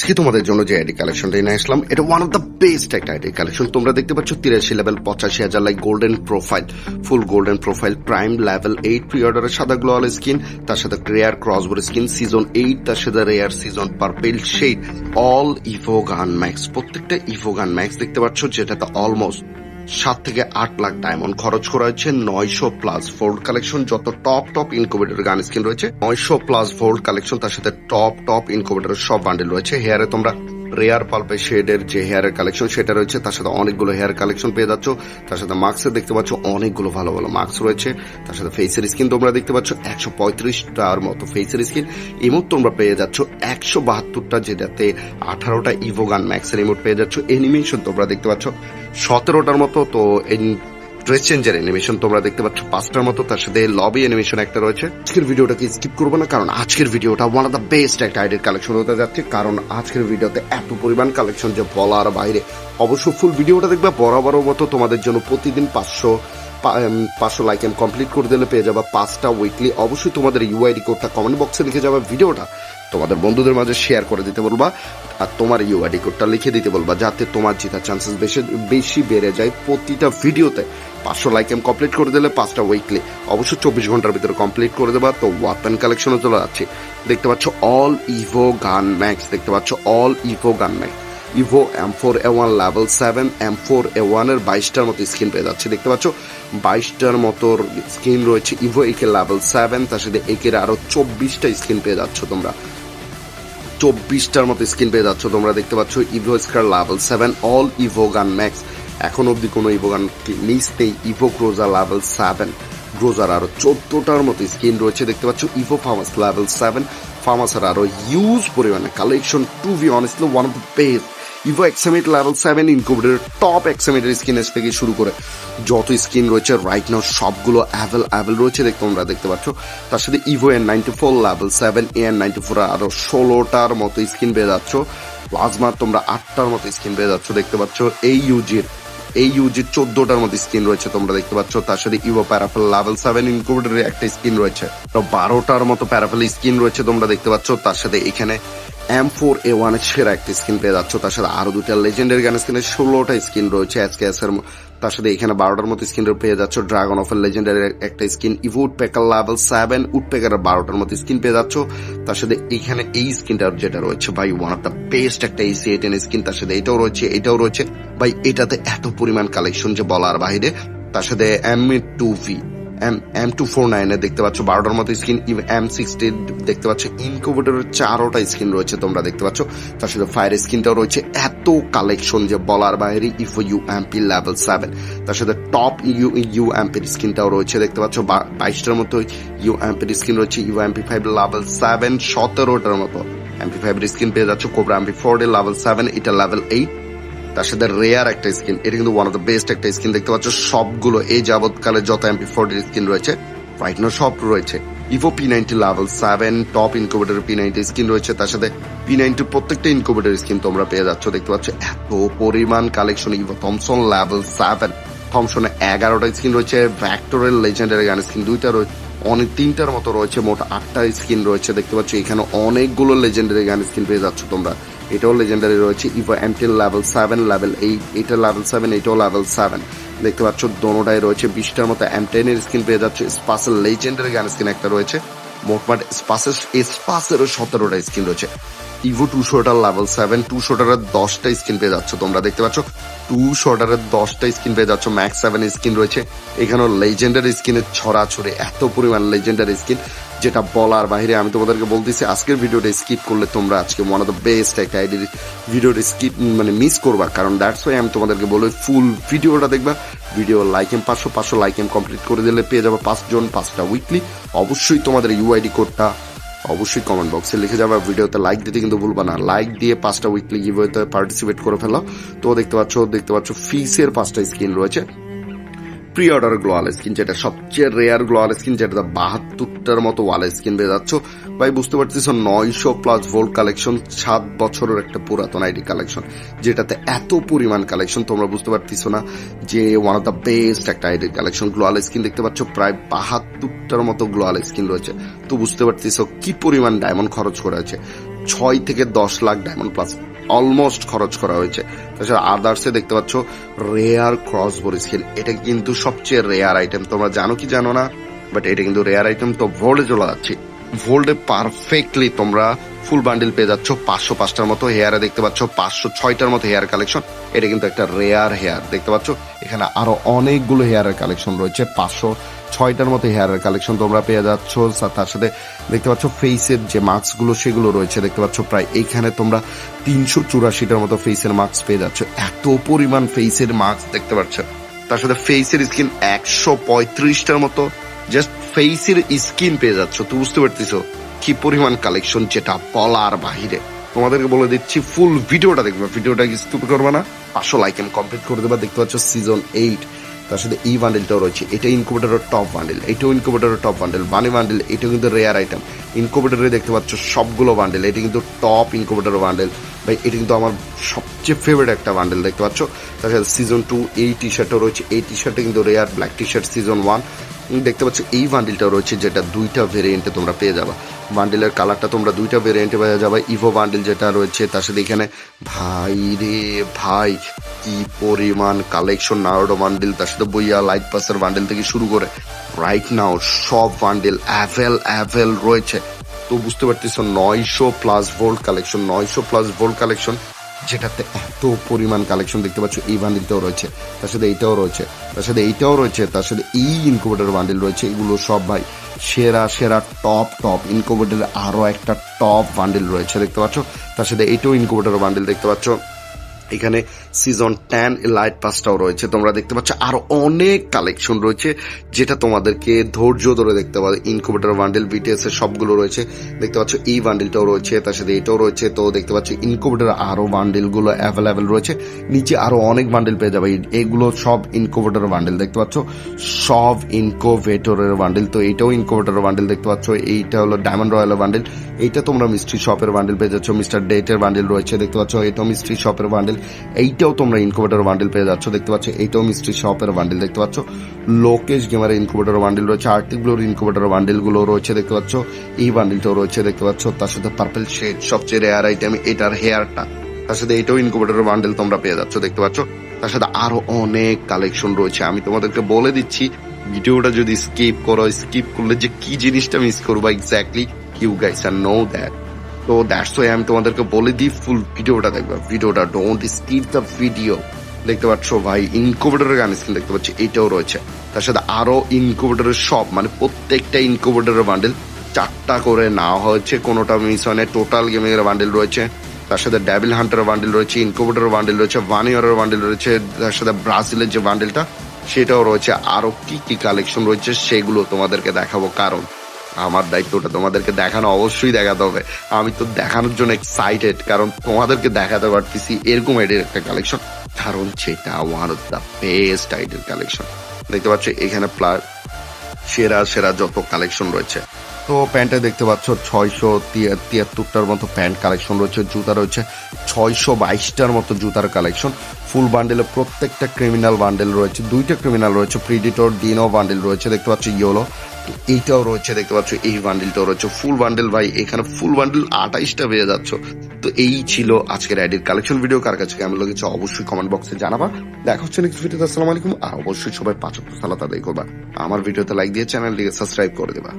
আজকে তোমাদের জন্য যে আইডি কালেকশনটা নিয়ে আসলাম, এটা ওয়ান অফ দ্য বেস্ট একটা আইডি কালেকশন তোমরা দেখতে পাচ্ছ তিরাশি লেভেল পঁচাশি হাজার like golden profile full golden profile prime level eight pre অর্ডারের সাদা গ্লোয়াল স্কিন তার সাথে রেয়ার ক্রসবোর স্কিন সিজন এইট তার সাথে rare season purple shade all evo gun max প্রত্যেকটা ইভো গান ম্যাক্স দেখতে পাচ্ছ, যেটাতে অলমোস্ট সাত থেকে আট লাখ ডায়মন্ড খরচ করা হয়েছে। নয়শো প্লাস ফোল্ড কালেকশন যত top top incubator gun skin রয়েছে, নয়শো প্লাস ফোল্ড কালেকশন তার সাথে টপ টপ ইনকুবেটর সব বান্ডেল রয়েছে। হেয়ারে তোমরা রেয়ার পাল্পে শেডের যে হেয়ারের কালেকশন সেটা রয়েছে। তার সাথে অনেকগুলো হেয়ার কালেকশন পেয়ে যাচ্ছ। তার সাথে মাস্কের দেখতে পাচ্ছ, অনেকগুলো ভালো ভালো মাস্ক রয়েছে। তার সাথে ফেসের স্কিন তোমরা দেখতে পাচ্ছ, একশো পঁয়ত্রিশটার মতো ফেসের স্কিন ইমোট তোমরা পেয়ে যাচ্ছ, একশো বাহাত্তরটা, যেটাতে আঠারোটা ইভোগান ম্যাক্সের ইমোট পেয়ে যাচ্ছ। এনিমেশন তোমরা দেখতে পাচ্ছ, সতেরোটার মতো, তো ড্রেস চেঞ্জার অ্যানিমেশন তোমরা দেখতে পাচ্ছ পাঁচটার মতো, তার সাথে লবি অ্যানিমেশন একটা রয়েছে। আজকের ভিডিওটাকে স্কিপ করব না? কারণ আজকের ভিডিওটা ওয়ান অফ দ্য বেস্ট একটা আইডির কালেকশন হতে যাচ্ছে। কারণ আজকের ভিডিওতে এত পরিমাণ কালেকশন যে বলার বাইরে। অবশ্য ফুল ভিডিওটা দেখবে বরাবর মতো তোমাদের জন্য প্রতিদিন পাঁচশো পাঁচশো লাইক এম কমপ্লিট করে দিলে পেয়ে যাবে পাঁচটা উইকলি অবশ্যই তোমাদের ইউআইডি কোডটা কমেন্ট বক্সে লিখে যাবে ভিডিওটা। তোমাদের বন্ধুদের মাঝে শেয়ার করে দিতে বলবা আর তোমার ইউআইডি কোডটা লিখে দিতে বলবা যাতে তোমার জেতার চান্সেস বেশি বেশি বেড়ে যায় প্রতিটা ভিডিওতে। পাঁচশো লাইক এম কমপ্লিট করে দিলে পাঁচটা উইকলি অবশ্যই চব্বিশ ঘণ্টার ভিতরে কমপ্লিট করে দেবা। তো ওয়াপেন কালেকশনও চলে যাচ্ছে। দেখতে পাচ্ছ অল ইভো গান ম্যাক্স দেখতে পাচ্ছ all evo gun max evo M four A one level seven M four A ওয়ানের বাইশটার মতো স্ক্রিন পেয়ে যাচ্ছে। দেখতে পাচ্ছ, বাইশটার মতো স্ক্রিন রয়েছে ইভো একে লেভেল সেভেন তার সাথে একের আরও চব্বিশটা স্ক্রিন পেয়ে যাচ্ছ তোমরা। চব্বিশটার মতো স্ক্রিন পেয়ে যাচ্ছ তোমরা। দেখতে পাচ্ছ evo SCAR level seven all evo gun max এখন অব্দি কোনো ইভো গান মিস নেই ইভো ক্রোজা লেভেল সেভেন গ্রোজার আরও চোদ্দটার মতো স্কিন রয়েছে। দেখতে পাচ্ছ ইভো ফার্মাস লেভেল সেভেন ফার্মাসের আরও ইউজ পরিমাণে collection to be honestly one of the best evo X M eight level seven ইনকুবেটের top এক্সামিটের স্কিনের থেকে শুরু করে যত স্কিন রয়েছে রাইট নাও সবগুলো অ্যাভেল অ্যাভেল রয়েছে, দেখতে তোমরা দেখতে পাচ্ছ। তার সাথে evo N ninety four level seven A N ninety four আরও ষোলোটার মতো স্কিন পেয়ে যাচ্ছ। প্লাজমা তোমরা আটটার মতো স্কিন পেয়ে যাচ্ছ, দেখতে পাচ্ছ। এই ইউজির এই ইউজির চোদ্দটার মতো স্কিন রয়েছে, তোমরা দেখতে পাচ্ছ। তার সাথে ইভো প্যারাফেল লেভেল সেভেন ইনকুবেটরের একটা স্কিন রয়েছে। বারোটার মতো প্যারাফেল স্কিন রয়েছে, তোমরা দেখতে পাচ্ছ। তার সাথে এখানে এম ফোর এ ওয়ানের সেরা একটা স্কিন পেয়ে যাচ্ছ। তার সাথে আরও দুটা লেজেন্ডারি গান স্কিনের ষোলোটা স্কিন রয়েছে। এস এর তার সাথে এখানে বারোটার মতো স্কিন পেয়ে যাচ্ছ। ড্রাগন অফ লেজেন্ডারি একটা skin evo woodpecker level seven উডপেকারের বারোটার মতো স্কিন পেয়ে যাচ্ছ। তার সাথে এখানে এই স্কিনটা যেটা রয়েছে, ভাই ওয়ান অফ দ্য বেস্ট একটা এসি এটেন স্কিন তার সাথে এটাও রয়েছে এটাও রয়েছে। ভাই, এটাতে এত পরিমাণ কালেকশন যে বলার বাইরে। তার সাথে M two V M M two four নাইনে দেখতে পাচ্ছ, বারোটার মতো স্কিন এম সিক্সটি দেখতে পাচ্ছ ইনকুবেটরের চারোটা স্কিন রয়েছে তোমরা দেখতে পাচ্ছ। তার সাথে ফায়ার স্কিনটাও রয়েছে। এত কালেকশন যে বলার বাইরে evo U MP level seven তার সাথে টপ ইউ ইউ এমপির স্কিনটাও রয়েছে দেখতে পাচ্ছ বাইশটার মতো ইউ এমপির স্কিন রয়েছে U MP five level seven সতেরোটার মতো। এমপি ফাইভের স্কিন পেয়ে যাচ্ছ Cobra MP four level seven এটা লেভেল এইট তার সাথে রেয়ার একটা স্কিন এটা কিন্তু ওয়ান অফ দ্য বেস্ট একটা স্কিন দেখতে পাচ্ছ। সবগুলো এই যাবৎকালে যত এমপি ফোরটির স্কিন রয়েছে রাইট সব রয়েছে। Evo P ninety level seven top incubator P ninety skin রয়েছে। তার সাথে পি নাইনটি প্রত্যেকটা ইনকুবেটর স্কিন তোমরা পেয়ে যাচ্ছ। দেখতে পাচ্ছ, এত পরিমাণ collection evo Thompson level seven থমসনে এগারোটা স্কিন রয়েছে ভ্যাক্টোরের লেজেন্ডারি গান স্কিন দুইটা রয়েছে অনেক তিনটার মতো রয়েছে, মোট আটটা স্কিন রয়েছে। দেখতে পাচ্ছ, এখানে অনেকগুলো লেজেন্ডারি গান স্কিন পেয়ে যাচ্ছ তোমরা। এটাও লেজেন্ডারি রয়েছে ইভো এমটেল লেভেল সেভেন লেভেল এইট এটা লেভেল সেভেন এটাও লেভেল সেভেন দেখতে পাচ্ছ, দোনোটাই রয়েছে। বিশটার মতো এম টেনের স্কিন পেয়ে যাচ্ছে। স্পাসের লেজেন্ডারি গান স্কিন একটা রয়েছে। মোটমাট স্পাসের স্পাসেরও সতেরোটা স্কিন রয়েছে। Evo two shooter level seven two shooter দশটা স্কিন পেয়ে যাচ্ছ তোমরা। দেখতে পাচ্ছ টু শোটারের দশটা স্কিন পেয়ে যাচ্ছ ম্যাক্স সেভেন স্কিন রয়েছে। এখানেও লেজেন্ডারি স্কিনের ছড়াছড়ি, এত পরিমাণ লেজেন্ডারি স্কিন যেটা বলার বাইরে আমি তোমাদেরকে বলতেছি, আজকের ভিডিওটা স্কিপ করলে তোমরা আজকে ওয়ান অফ দ্য বেস্ট একটা আইডির ভিডিওটা স্কিপ মানে মিস করবা। কারণ দ্যাটস ওয়াই আমি তোমাদেরকে বলি ফুল ভিডিওটা দেখবা। ভিডিও লাইক এম পাঁচশো পাঁচশো লাইক এম কমপ্লিট করে দিলে পেয়ে যাবে পাঁচজন, পাঁচটা উইকলি অবশ্যই তোমাদের ইউআইডি কোডটা অবশ্যই কমেন্ট বক্সে লিখে যাবে। ভিডিওতে লাইক দিতে কিন্তু ভুলবা না। লাইক দিয়ে পাঁচটা উইকলি গিভওয়েতে পার্টিসিপেট করে ফেলো। তো দেখতে পাচ্ছ দেখতে পাচ্ছ ফিসের পাঁচটা স্কিন রয়েছে। প্রি অর্ডার গ্লোয়াল স্কিন যেটা সবচেয়ে রেয়ার গ্লোয়াল স্কিন যেটা বাহাত্তরটার মতো ওয়াল স্কিন পেয়ে যাচ্ছ। ভাই, বুঝতে পারতেছ, নয়শো প্লাস ভোল্ট কালেকশন সাত বছরের একটা পুরাতন আইডি কালেকশন যেটাতে এত পরিমাণ কালেকশন তোমরা বুঝতে পারতেছ না যে ওয়ান অফ দ্য বেস্ট একটা ID collection gloo wall skin দেখতে পাচ্ছ। প্রায় বাহাত্তরটার মতো গ্লোয়াল স্কিন রয়েছে। তো বুঝতে পারতেছ কি পরিমাণ ডায়মন্ড খরচ করা হয়েছে ছয় থেকে দশ লাখ ডায়মন্ড প্লাস অলমোস্ট খরচ করা হয়েছে। তাছাড়া আদার্সে দেখতে পাচ্ছ রেয়ার ক্রস বডি স্কেল এটা কিন্তু সবচেয়ে রেয়ার আইটেম তোমরা জানো কি জানো না? বাট এটা কিন্তু রেয়ার আইটেম তো ভোল্ডে চলে যাচ্ছে। ভোল্ডে পারফেক্টলি তোমরা ফুল বান্ডিল পেয়ে যাচ্ছ পাঁচশো পাঁচটার মতো হেয়ারে দেখতে পাচ্ছ, পাঁচশো ছয়টার মতো হেয়ার কালেকশন এটা কিন্তু একটা রেয়ার হেয়ার দেখতে পাচ্ছ? এখানে আরও অনেকগুলো হেয়ারের কালেকশন রয়েছে, পাঁচশো ছয়টার মতো হেয়ারের কালেকশন তোমরা পেয়ে যাচ্ছ। তার সাথে দেখতে পাচ্ছ ফেসের যে মাস্কগুলো সেগুলো রয়েছে, দেখতে পাচ্ছ? প্রায় এইখানে তোমরা তিনশো চুরাশিটার মতো ফেসের মাস্ক পেয়ে যাচ্ছ। এত পরিমাণ ফেসের মাস্ক দেখতে পাচ্ছ। তার সাথে ফেসের স্কিন একশো পঁয়ত্রিশটার মতো জাস্ট ফেসের স্কিন পেয়ে যাচ্ছ, তো বুঝতে পারতেছো কি পরিমাণ কালেকশন যেটা বলার বাহিরে। তোমাদেরকে বলে দিচ্ছি ফুল ভিডিওটা দেখবে। ভিডিওটা স্কিপ করবে না? পাঁচশো লাইক এন্ড কমপ্লিট করে দেবা। দেখতে পাচ্ছ সিজন এইট তার সাথে এই বান্ডেলটাও রয়েছে। এটা ইনকুবেটারের টপ বান্ডেল এটাও ইনকুবেটারের টপ বান্ডেল বানি বান্ডেল এটাও কিন্তু রেয়ার আইটেম ইনকুবেটারে দেখতে পাচ্ছ সবগুলো বান্ডেল এটা কিন্তু টপ ইনকুবেটার বান্ডেল ভাই, এটা কিন্তু আমার সবচেয়ে ফেভারিট একটা বান্ডেল দেখতে পাচ্ছ? তার সাথে সিজন টু এই টি শার্টও রয়েছে। এই টি শার্টে কিন্তু rare black T shirt season one দেখতে পাচ্ছ, এই বান্ডিলটা রয়েছে যেটা দুইটা ভেরিয়েন্টে তোমরা পেয়ে যাবা। বান্ডিলের কালারটা তোমরা দুইটা ভেরিয়েন্টে পেয়ে যাবে। ইভো বান্ডিল যেটা রয়েছে, তার সাথে এখানে ভাই রে ভাই, কি পরিমাণ কালেকশন নারোডো বান্ডিল তার সাথে বইয়া লাইট পাসের বান্ডিল থেকে শুরু করে রাইট নাও সব বান্ডিল অ্যাভেল অ্যাভেল রয়েছে। তো বুঝতে পারতেছো, নয়শো প্লাস ভোল্ট কালেকশন নয়শো প্লাস ভোল্ট কালেকশন যেটাতে এত পরিমাণ কালেকশন দেখতে পাচ্ছ, এই বান্ডিলটাও রয়েছে, তার সাথে এইটাও রয়েছে, তার সাথে এইটাও রয়েছে, তার সাথে এই ইনকুবেটার বান্ডিল রয়েছে, এগুলো সব ভাই সেরা সেরা টপ টপ ইনকুবেটারের আরও একটা টপ বান্ডিল রয়েছে, দেখতে পাচ্ছ? তার সাথে এইটাও ইনকুবেটার বান্ডিল দেখতে পাচ্ছ। এখানে সিজন টেন লাইট পাসটাও রয়েছে। তোমরা দেখতে পাচ্ছ আরও অনেক কালেকশন রয়েছে, যেটা তোমাদেরকে ধৈর্য ধরে দেখতে পাবে। ইনকুবেটার বান্ডেল বিটিএস এর সবগুলো রয়েছে। দেখতে পাচ্ছ এই বান্ডেলটাও রয়েছে, তার সাথে এটাও রয়েছে। তো দেখতে পাচ্ছ ইনকুবেটার আরও বান্ডেলগুলো অ্যাভেলেবেল রয়েছে। নিচে আরও অনেক বান্ডেল পেয়ে যাবে। এগুলো সব ইনকুবেটার বান্ডেল দেখতে পাচ্ছ? সব ইনকোভেটরের বান্ডেল তো এইটাও ইনকোভেটরের বান্ডেল দেখতে পাচ্ছ? এইটা হলো ডায়মন্ড রয়্যালের বান্ডেল এইটা তোমরা মিস্ট্রি শপের বান্ডেল পেয়ে যাচ্ছ। মিস্টার ডেটের বান্ডেল রয়েছে, দেখতে পাচ্ছ? এটাও মিস্ট্রি শপের বান্ডেল এইটাও তোমরা ইনকুবেটর বান্ডেল পেয়ে যাচ্ছ, দেখতে পাচ্ছ? এইটাও মিস্ট্রি শপের বান্ডেল দেখতে পাচ্ছ? লোকেশ গেমারের ইনকুবেটর বান্ডেল রয়েছে আর্টিকগুলোর ইনকুবেটর বান্ডেলগুলো রয়েছে, দেখতে পাচ্ছ? এই বান্ডেলটাও রয়েছে, দেখতে পাচ্ছ? তার সাথে পার্পল শেড সবচেয়ে রেয়ার আইটেম এটার হেয়ারটা তার সাথে এটাও ইনকুবেটর বান্ডেল তোমরা পেয়ে যাচ্ছ, দেখতে পাচ্ছ? তার সাথে আরও অনেক কালেকশন রয়েছে। আমি তোমাদেরকে বলে দিচ্ছি, ভিডিওটা যদি স্কিপ করো স্কিপ করলে যে কি জিনিসটা মিস করব exactly you guys R know that তো দ্যাটস ওয়াই আমি তোমাদেরকে বলে দিই ফুল ভিডিওটা দেখবে। ভিডিওটা ডোন্ট স্কিপ দ্য ভিডিও দেখতে পাচ্ছ ভাই ইনকুবেটরের গান স্কিন দেখতে পাচ্ছি, এটাও রয়েছে। তার সাথে আরও ইনকুবেটরের সব মানে প্রত্যেকটা ইনকুবেটরের বান্ডেল চারটা করে নেওয়া হয়েছে, কোনোটা হয় টোটাল গেমিং এর বান্ডেল রয়েছে। তার সাথে ড্যাবিল হান্টারের বান্ডেল রয়েছে ইনকুবেটরের বান্ডেল রয়েছে ওয়ানিয়রের বান্ডেল রয়েছে, তার সাথে ব্রাজিলের যে বান্ডেলটা সেটাও রয়েছে। আরও কি কি কালেকশন রয়েছে, সেগুলো তোমাদেরকে দেখাবো, কারণ আমার দায়িত্বটা তোমাদেরকে দেখানো অবশ্যই দেখাতে হবে। আমি তো দেখানোর জন্য এক্সাইটেড কারণ তোমাদেরকে দেখাতে পারতেছি এরকম আইডির একটা কালেকশন কারণ সেটা ওয়ান অফ দ্য বেস্ট আইডির কালেকশন দেখতে পাচ্ছ, এখানে প্লাস সেরা সেরা যত কালেকশন রয়েছে। তো প্যান্টে দেখতে পাচ্ছ, ছয়শো তিয়াত্তরটার মতো প্যান্ট কালেকশন রয়েছে, জুতা রয়েছে, ছয়শো বাইশটার মতো জুতার কালেকশন ফুল বান্ডেলে প্রত্যেকটা ক্রিমিনাল বান্ডেল রয়েছে, দুইটা ক্রিমিনাল রয়েছে প্রিডিটর ডিনো বান্ডেল রয়েছে, দেখতে পাচ্ছ ইয়োলো এইটাও রয়েছে, দেখতে পাচ্ছ, এই বান্ডেলটাও রয়েছে ফুল বান্ডেল ভাই, এখানে ফুল বান্ডেল আঠাইশটা পেয়ে যাচ্ছ। তো এই ছিল আজকের আইডির কালেকশন ভিডিও কার কাছে কেমন লেগেছে অবশ্যই কমেন্ট বক্সে জানাবা। দেখা হচ্ছে নেক্সট ভিডিওতে আসসালামু আলাইকুম, আর অবশ্যই সবাই পাঁচ সালাত আদায় করবা। আমার ভিডিওতে লাইক দিয়ে চ্যানেলটিকে সাবস্ক্রাইব করে দেবা।